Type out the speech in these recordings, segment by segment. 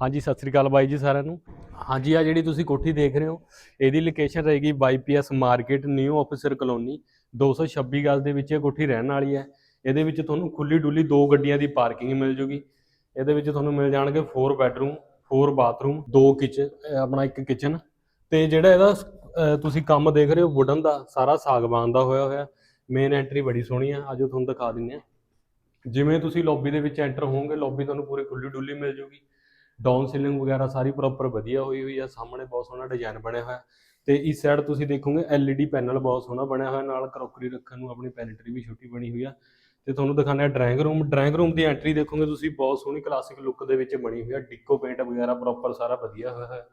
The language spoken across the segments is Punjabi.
ਹਾਂਜੀ, ਸਤਿ ਸ੍ਰੀ ਅਕਾਲ ਬਾਈ ਜੀ ਸਾਰਿਆਂ ਨੂੰ। ਹਾਂਜੀ ਆ ਜਿਹੜੀ ਤੁਸੀਂ ਕੋਠੀ ਦੇਖ ਰਹੇ ਹੋ, ਇਹਦੀ ਲੋਕੇਸ਼ਨ ਰਹੇਗੀ YPS market, new officer colony. 226 ਗਜ਼ ਦੇ ਵਿੱਚ ਇਹ ਕੋਠੀ ਰਹਿਣ ਵਾਲੀ ਹੈ। ਇਹਦੇ ਵਿੱਚ ਤੁਹਾਨੂੰ ਖੁੱਲੀ ਡੁੱਲੀ ਦੋ ਗੱਡੀਆਂ ਦੀ ਪਾਰਕਿੰਗ ਮਿਲ ਜੂਗੀ। ਇਹਦੇ ਵਿੱਚ ਤੁਹਾਨੂੰ ਮਿਲ ਜਾਣਗੇ 4 ਬੈੱਡਰੂਮ 4 ਬਾਥਰੂਮ ਦੋ ਕਿਚਨ ਆਪਣਾ ਇੱਕ ਕਿਚਨ ਤੇ ਜਿਹੜਾ ਇਹਦਾ ਤੁਸੀਂ ਕੰਮ ਦੇਖ ਰਹੇ ਹੋ ਵੁਡਨ ਦਾ, ਸਾਰਾ ਸਾਗਵਾਨ ਦਾ ਹੋਇਆ ਹੋਇਆ। ਮੇਨ ਐਂਟਰੀ ਬੜੀ ਸੋਹਣੀ ਆ ਆਜੋ ਤੁਹਾਨੂੰ ਦਿਖਾ ਦਿੰਨੇ ਆ। ਜਿਵੇਂ ਤੁਸੀਂ ਲੌਬੀ ਦੇ ਵਿੱਚ ਐਂਟਰ ਹੋਵੋਗੇ ਲੌਬੀ ਤੁਹਾਨੂੰ ਪੂਰੀ ਖੁੱਲੀ ਡੁੱਲੀ ਮਿਲ ਜੂਗੀ। ਡਾਊਨ ਸੀਲਿੰਗ ਵਗੈਰਾ ਸਾਰੀ ਪ੍ਰੋਪਰ ਵਧੀਆ ਹੋਈ ਹੋਈ ਆ, ਸਾਹਮਣੇ ਬਹੁਤ ਸੋਹਣਾ ਡਿਜ਼ਾਈਨ ਬਣਿਆ ਹੋਇਆ। ਤੇ ਇਸ ਸਾਈਡ ਤੁਸੀਂ ਦੇਖੋਗੇ LED ਪੈਨਲ ਬਹੁਤ ਸੋਹਣਾ ਬਣਿਆ ਹੋਇਆ, ਨਾਲ ਕਰੋਕਰੀ ਰੱਖਣ ਨੂੰ ਆਪਣੀ ਪੈਨਟਰੀ ਵੀ ਛੋਟੀ ਬਣੀ ਹੋਈ ਆ। ਤੇ ਤੁਹਾਨੂੰ ਦਿਖਾਉਂਦੇ ਆ ਡਰਾਇੰਗ ਰੂਮ ਡਰਾਇੰਗ ਰੂਮ ਦੀ ਐਂਟਰੀ ਦੇਖੋਗੇ ਤੁਸੀਂ, ਬਹੁਤ ਸੋਹਣੀ ਕਲਾਸਿਕ ਲੁੱਕ ਦੇ ਵਿੱਚ ਬਣੀ ਹੋਈ ਆ ਡਿੱਕੋ ਪੇਂਟ ਵਗੈਰਾ ਪ੍ਰੋਪਰ ਸਾਰਾ ਵਧੀਆ ਹੋਇਆ ਹੈ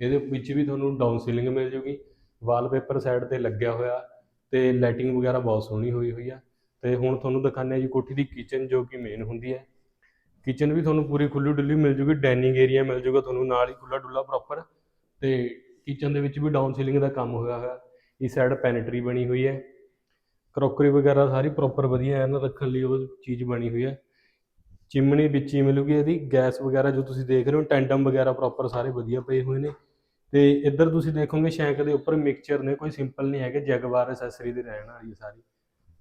ਇਹਦੇ ਵਿੱਚ ਵੀ ਤੁਹਾਨੂੰ ਡਾਊਨ ਸੀਲਿੰਗ ਮਿਲ ਜੂਗੀ ਵਾਲਪੇਪਰ ਸਾਈਡ ਤੇ ਲੱਗਿਆ ਹੋਇਆ, ਤੇ ਲਾਈਟਿੰਗ ਵਗੈਰਾ ਬਹੁਤ ਸੋਹਣੀ ਹੋਈ ਹੋਈ ਆ। ਤੇ ਹੁਣ ਤੁਹਾਨੂੰ ਦਿਖਾਉਂਦੇ ਆ ਜੀ ਕੋਠੀ ਦੀ ਕਿਚਨ ਜੋ ਕਿ ਮੇਨ ਹੁੰਦੀ ਹੈ। ਕਿਚਨ ਵੀ ਤੁਹਾਨੂੰ ਪੂਰੀ ਖੁੱਲੀ ਡੁੱਲੀ ਮਿਲ ਜੂਗੀ ਡਾਈਨਿੰਗ ਏਰੀਆ ਮਿਲ ਜੂਗਾ ਤੁਹਾਨੂੰ, ਨਾਲ ਹੀ ਖੁੱਲਾ ਡੁੱਲਾ ਪ੍ਰੋਪਰ ਤੇ ਕਿਚਨ ਦੇ ਵਿੱਚ ਵੀ ਡਾਊਨ ਸੀਲਿੰਗ ਦਾ ਕੰਮ ਹੋਇਆ ਹੋਇਆ। ਇਸ ਸਾਈਡ ਪੈਨਟਰੀ ਬਣੀ ਹੋਈ ਹੈ। ਕਰੋਕਰੀ ਵਗੈਰਾ ਸਾਰੀ ਪ੍ਰੋਪਰ ਵਧੀਆ ਹੈ ਨਾ, ਰੱਖਣ ਲਈ ਉਹ ਚੀਜ਼ ਬਣੀ ਹੋਈ ਹੈ। ਚਿਮਣੀ ਵਿੱਚ ਹੀ ਮਿਲੂਗੀ ਇਹਦੀ ਗੈਸ ਵਗੈਰਾ ਜੋ ਤੁਸੀਂ ਦੇਖ ਰਹੇ ਹੋ ਟੈਂਡਮ ਵਗੈਰਾ ਪ੍ਰੋਪਰ ਸਾਰੇ ਵਧੀਆ ਪਏ ਹੋਏ ਨੇ। ਤੇ ਇੱਧਰ ਤੁਸੀਂ ਦੇਖੋਗੇ ਸ਼ੈਂਕ ਦੇ ਉੱਪਰ ਮਿਕਸਚਰ ਨੇ, ਕੋਈ ਸਿੰਪਲ ਨਹੀਂ ਹੈਗੇ ਜੈਗਵਾਰ ਐਸੈਸਰੀ ਦੇ ਰਹਿਣ ਵਾਲੀ ਸਾਰੀ।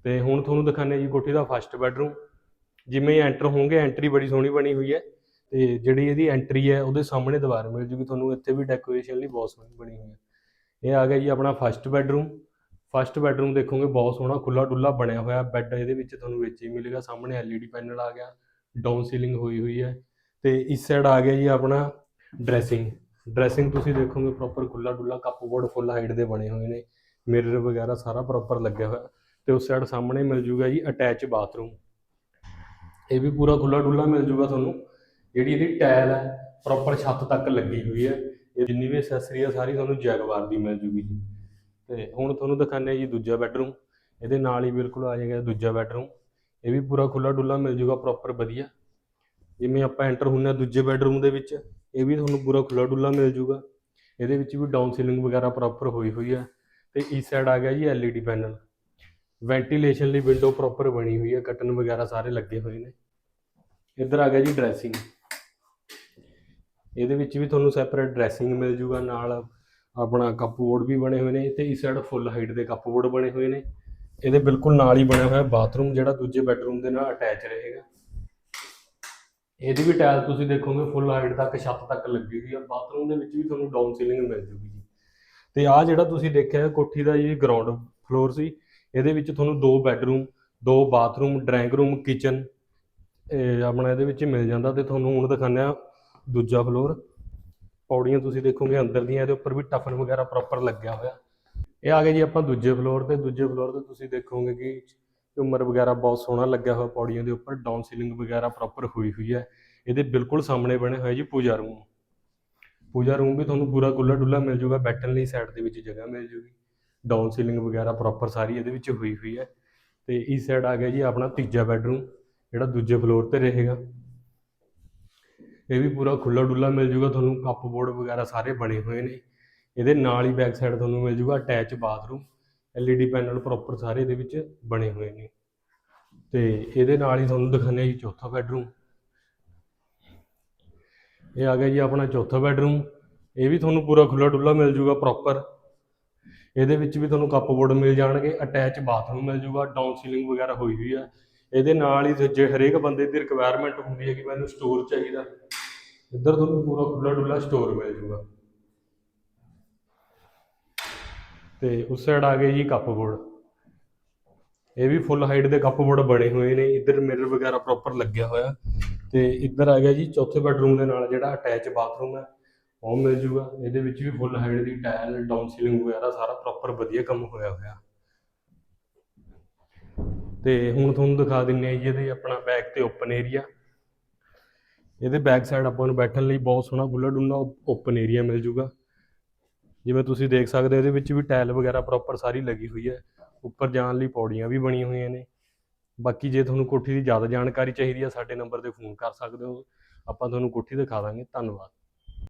ਤੇ ਹੁਣ ਤੁਹਾਨੂੰ ਦਿਖਾਉਂਦੇ ਹਾਂ ਜੀ ਕੋਠੀ ਦਾ ਫਸਟ ਬੈਡਰੂਮ ਜਿਵੇਂ ਐਂਟਰ ਹੋਵੋਗੇ ਐਂਟਰੀ ਬੜੀ ਸੋਹਣੀ ਬਣੀ ਹੋਈ ਹੈ ਤੇ ਜਿਹੜੀ ਇਹਦੀ ਐਂਟਰੀ ਹੈ, ਉਹਦੇ ਸਾਹਮਣੇ ਦੀਵਾਰ ਮਿਲ ਜੂਗੀ, ਤੁਹਾਨੂੰ ਇੱਥੇ ਵੀ ਡੈਕੋਰੇਸ਼ਨ ਲਈ ਬਹੁਤ ਸੋਹਣੀ ਬਣੀ ਹੋਈ ਹੈ। ਇਹ ਆ ਗਿਆ ਜੀ ਆਪਣਾ ਫਸਟ ਬੈਡਰੂਮ ਫਸਟ ਬੈਡਰੂਮ ਦੇਖੋਗੇ, ਬਹੁਤ ਸੋਹਣਾ ਖੁੱਲਾ ਡੁੱਲਾ ਬਣਿਆ ਹੋਇਆ ਬੈੱਡ ਇਹਦੇ ਵਿੱਚ ਤੁਹਾਨੂੰ ਵਿੱਚ ਹੀ ਮਿਲੇਗਾ, ਸਾਹਮਣੇ LED ਪੈਨਲ ਆ ਗਿਆ ਡਾਊਨ ਸੀਲਿੰਗ ਹੋਈ ਹੋਈ ਹੈ ਤੇ ਇਸ ਸਾਈਡ ਆ ਗਿਆ ਜੀ ਆਪਣਾ ਡਰੈਸਿੰਗ ਡਰੈਸਿੰਗ ਤੁਸੀਂ ਦੇਖੋਗੇ ਪ੍ਰੋਪਰ ਖੁੱਲਾ ਡੁੱਲਾ ਕੱਪਬੋਰਡ ਫੁੱਲ ਹਾਈਟ ਦੇ ਬਣੇ ਹੋਏ ਨੇ। ਮਿਰਰ ਵਗੈਰਾ ਸਾਰਾ ਪ੍ਰੋਪਰ ਲੱਗਿਆ ਹੋਇਆ। ਤੇ ਉਸ ਸਾਈਡ ਸਾਹਮਣੇ ਮਿਲ ਜੂਗਾ ਜੀ ਅਟੈਚ ਬਾਥਰੂਮ ਇਹ ਵੀ ਪੂਰਾ ਖੁੱਲਾ ਡੁੱਲਾ ਮਿਲ ਜੂਗਾ ਤੁਹਾਨੂੰ। ਜਿਹੜੀ ਇਹਦੀ ਟਾਇਲ ਹੈ ਪ੍ਰੋਪਰ ਛੱਤ ਤੱਕ ਲੱਗੀ ਹੋਈ ਹੈ। ਇਹ ਜਿੰਨੀ ਵੀ ਐਕਸੈਸਰੀ ਹੈ, ਸਾਰੀ ਤੁਹਾਨੂੰ ਜੈਗਵਾਰ ਦੀ ਮਿਲ ਜੂਗੀ ਜੀ। ਤੇ ਹੁਣ ਤੁਹਾਨੂੰ ਦਿਖਾਉਂਦੇ ਹਾਂ ਜੀ ਦੂਜਾ ਬੈਡਰੂਮ ਇਹਦੇ ਨਾਲ ਹੀ ਬਿਲਕੁਲ ਆ ਜਾਏਗਾ ਦੂਜਾ ਬੈਡਰੂਮ ਇਹ ਵੀ ਪੂਰਾ ਖੁੱਲਾ ਡੁੱਲਾ ਮਿਲ ਜੂਗਾ ਪ੍ਰੋਪਰ ਵਧੀਆ। ਜਿਵੇਂ ਆਪਾਂ ਐਂਟਰ ਹੁੰਦੇ ਹਾਂ ਦੂਜੇ ਬੈਡਰੂਮ ਦੇ ਵਿੱਚ, ਇਹ ਵੀ ਤੁਹਾਨੂੰ ਪੂਰਾ ਖੁੱਲਾ ਡੁੱਲਾ ਮਿਲ ਜੂਗਾ। ਇਹਦੇ ਵਿੱਚ ਵੀ ਡਾਊਨ ਸੀਲਿੰਗ ਵਗੈਰਾ ਪ੍ਰੋਪਰ ਹੋਈ ਹੋਈ ਹੈ। ਤੇ ਇਸ ਸਾਈਡ ਆ ਗਿਆ ਜੀ LED ਪੈਨਲ ਵੈਂਟੀਲੇਸ਼ਨ ਲਈ ਵਿੰਡੋ ਪ੍ਰੋਪਰ ਬਣੀ ਹੋਈ ਹੈ ਕਟਨ ਵਗੈਰਾ ਸਾਰੇ ਲੱਗੇ ਹੋਏ ਨੇ। ਇੱਧਰ ਆ ਗਿਆ ਜੀ ਡਰੈਸਿੰਗ ਇਹਦੇ ਵਿੱਚ ਵੀ ਤੁਹਾਨੂੰ ਸੈਪਰੇਟ ਡਰੈਸਿੰਗ ਮਿਲ ਜੂਗਾ, ਨਾਲ ਆਪਣਾ ਕੱਪਬੋਰਡ ਵੀ ਬਣੇ ਹੋਏ ਨੇ, ਤੇ ਇਸ ਸਾਈਡ ਫੁੱਲ ਹਾਈਟ ਦੇ ਕੱਪਬੋਰਡ ਬਣੇ ਹੋਏ ਨੇ। ਇਹਦੇ ਬਿਲਕੁਲ ਨਾਲ ਹੀ ਬਣਿਆ ਹੋਇਆ ਬਾਥਰੂਮ ਜਿਹੜਾ ਦੂਜੇ ਬੈਡਰੂਮ ਦੇ ਨਾਲ ਅਟੈਚ ਰਹੇਗਾ। ਇਹਦੀ ਵੀ ਟਾਇਲ ਤੁਸੀਂ ਦੇਖੋਗੇ ਫੁੱਲ ਹਾਈਟ ਤੱਕ, ਛੱਤ ਤੱਕ ਲੱਗੀ ਹੋਈ ਆ। ਬਾਥਰੂਮ ਦੇ ਵਿੱਚ ਵੀ ਤੁਹਾਨੂੰ ਡਾਊਨ ਸੀਲਿੰਗ ਮਿਲ ਜੂਗੀ ਜੀ। ਤੇ ਆ ਜਿਹੜਾ ਤੁਸੀਂ ਦੇਖਿਆ, ਕੋਠੀ ਦਾ ਜੀ ਗਰਾਊਂਡ ਫਲੋਰ ਸੀ। ਇਹਦੇ ਵਿੱਚ ਤੁਹਾਨੂੰ ਦੋ ਬੈੱਡਰੂਮ ਦੋ ਬਾਥਰੂਮ ਡਰਾਇੰਗ ਰੂਮ ਕਿਚਨ ਇਹ ਆਪਣਾ ਇਹਦੇ ਵਿੱਚ ਮਿਲ ਜਾਂਦਾ ਤੇ ਤੁਹਾਨੂੰ ਹੁਣ ਦਿਖਾਉਂਦੇ ਆ ਦੂਜਾ ਫਲੋਰ ਪੌੜੀਆਂ ਤੁਸੀਂ ਦੇਖੋਗੇ ਅੰਦਰ ਦੀਆਂ, ਇਹਦੇ ਉੱਪਰ ਵੀ ਟਫਨ ਵਗੈਰਾ ਪ੍ਰੋਪਰ ਲੱਗਿਆ ਹੋਇਆ। ਇਹ ਆ ਗਏ ਜੀ ਆਪਾਂ ਦੂਜੇ ਫਲੋਰ ਤੇ। ਦੂਜੇ ਫਲੋਰ ਤੇ ਤੁਸੀਂ ਦੇਖੋਗੇ ਕਿ ਝੁੰਮਰ ਵਗੈਰਾ ਬਹੁਤ ਸੋਹਣਾ ਲੱਗਿਆ ਹੋਇਆ ਪੌੜੀਆਂ ਦੇ ਉੱਪਰ। ਡਾਊਨ ਸੀਲਿੰਗ ਵਗੈਰਾ ਪ੍ਰੋਪਰ ਹੋਈ ਹੋਈ ਹੈ। ਇਹਦੇ ਬਿਲਕੁਲ ਸਾਹਮਣੇ ਬਣੇ ਹੋਏ ਜੀ ਪੂਜਾ ਰੂਮ ਪੂਜਾ ਰੂਮ ਵੀ ਤੁਹਾਨੂੰ ਪੂਰਾ ਗੁੱਲਾ ਡੁੱਲਾ ਮਿਲ ਜਾਊਗਾ ਬੈਠਣ ਲਈ ਸਾਈਡ ਦੇ ਵਿੱਚ ਜਗ੍ਹਾ ਮਿਲ ਜੂਗੀ। ਡਾਊਨ ਸੀਲਿੰਗ ਵਗੈਰਾ ਪ੍ਰੋਪਰ ਸਾਰੀ ਇਹਦੇ ਵਿੱਚ ਹੋਈ ਹੋਈ ਹੈ। ਤੇ ਇਸ ਸਾਈਡ ਆ ਗਿਆ ਜੀ ਆਪਣਾ ਤੀਜਾ ਬੈਡਰੂਮ, ਜਿਹੜਾ ਦੂਜੇ ਫਲੋਰ ਤੇ ਰਹੇਗਾ। ਇਹ ਵੀ ਪੂਰਾ ਖੁੱਲਾ ਡੁੱਲਾ ਮਿਲ ਜੂਗਾ, ਤੁਹਾਨੂੰ ਕੱਪਬੋਰਡ ਵਗੈਰਾ ਸਾਰੇ ਬਣੇ ਹੋਏ ਨੇ। ਇਹਦੇ ਨਾਲ ਹੀ ਬੈਕ ਸਾਈਡ ਤੁਹਾਨੂੰ ਮਿਲ ਜੂਗਾ attach bathroom LED panel proper ਸਾਰੇ ਇਹਦੇ ਵਿੱਚ ਬਣੇ ਹੋਏ ਨੇ। ਤੇ ਇਹਦੇ ਨਾਲ ਹੀ ਤੁਹਾਨੂੰ ਦਿਖਾਉਂਦੇ ਆ ਜੀ ਚੌਥਾ ਬੈਡਰੂਮ। ਇਹ ਆ ਗਿਆ ਜੀ ਆਪਣਾ ਚੌਥਾ ਬੈਡਰੂਮ। ਇਹ ਵੀ ਤੁਹਾਨੂੰ ਪੂਰਾ ਖੁੱਲਾ ਡੁੱਲਾ ਮਿਲ ਜੂਗਾ ਪ੍ਰੋਪਰ। ਇਹਦੇ ਵਿੱਚ ਵੀ ਤੁਹਾਨੂੰ ਕੱਪਬੋਰਡ ਮਿਲ ਜਾਣਗੇ ਅਟੈਚ ਬਾਥਰੂਮ ਮਿਲ ਜੂਗਾ ਡਾਊਨ ਸੀਲਿੰਗ ਵਗੈਰਾ ਹੋਈ ਹੋਈ ਹੈ ਇਹਦੇ ਨਾਲ ਹੀ ਜੇ ਹਰੇਕ ਬੰਦੇ ਦੀ ਰਿਕੁਆਇਰਮੈਂਟ ਹੁੰਦੀ ਹੈ ਕਿ ਮੈਨੂੰ ਸਟੋਰ ਚਾਹੀਦਾ, ਇੱਧਰ ਤੁਹਾਨੂੰ ਪੂਰਾ ਖੁੱਲਾ ਡੁੱਲਾ ਸਟੋਰ ਮਿਲ ਜੂਗਾ। ਤੇ ਉਸ ਸਾਈਡ ਆ ਗਏ ਜੀ ਕੱਪਬੋਰਡ ਇਹ ਵੀ ਫੁੱਲ ਹਾਈਟ ਦੇ ਕੱਪਬੋਰਡ ਬਣੇ ਹੋਏ ਨੇ, ਇੱਧਰ ਮਿਰਰ ਵਗੈਰਾ ਪ੍ਰੋਪਰ ਲੱਗਿਆ ਹੋਇਆ। ਤੇ ਇੱਧਰ ਆ ਗਿਆ ਜੀ ਚੌਥੇ ਬੈਡਰੂਮ ਦੇ ਨਾਲ ਜਿਹੜਾ ਅਟੈਚ ਬਾਥਰੂਮ ਹੈ। ਉਹ ਮਿਲ ਜੂਗਾ। ਇਹਦੇ ਵਿੱਚ ਵੀ ਫੁੱਲ ਹਾਈਟ ਦੀ ਟਾਇਲ ਡਾਊਨ ਸੀਲਿੰਗ ਵਗੈਰਾ ਸਾਰਾ ਪ੍ਰੋਪਰ ਵਧੀਆ ਕੰਮ ਹੋਇਆ ਹੋਇਆ। ਤੇ ਹੁਣ ਤੁਹਾਨੂੰ ਦਿਖਾ ਦਿੰਨੇ ਆ ਜੀ ਇਹਦੇ ਆਪਣਾ ਬੈਕ ਤੇ ਓਪਨ ਏਰੀਆ ਇਹਦੇ ਬੈਕ ਸਾਈਡ ਆਪਾਂ ਨੂੰ ਬੈਠਣ ਲਈ ਬਹੁਤ ਸੋਹਣਾ ਖੁੱਲਾ ਡੁੱਲਾ ਓਪਨ ਏਰੀਆ ਮਿਲ ਜੂਗਾ। ਜਿਵੇਂ ਤੁਸੀਂ ਦੇਖ ਸਕਦੇ ਹੋ, ਇਹਦੇ ਵਿੱਚ ਵੀ ਟਾਇਲ ਵਗੈਰਾ ਪ੍ਰੋਪਰ ਸਾਰੀ ਲੱਗੀ ਹੋਈ ਹੈ। ਉੱਪਰ ਜਾਣ ਲਈ ਪੌੜੀਆਂ ਵੀ ਬਣੀਆਂ ਹੋਈਆਂ ਨੇ। ਬਾਕੀ ਜੇ ਤੁਹਾਨੂੰ ਕੋਠੀ ਦੀ ਜ਼ਿਆਦਾ ਜਾਣਕਾਰੀ ਚਾਹੀਦੀ ਹੈ ਸਾਡੇ ਨੰਬਰ ਤੇ ਫੋਨ ਕਰ ਸਕਦੇ ਹੋ। ਆਪਾਂ ਤੁਹਾਨੂੰ ਕੋਠੀ ਦਿਖਾ ਦਾਂਗੇ। ਧੰਨਵਾਦ।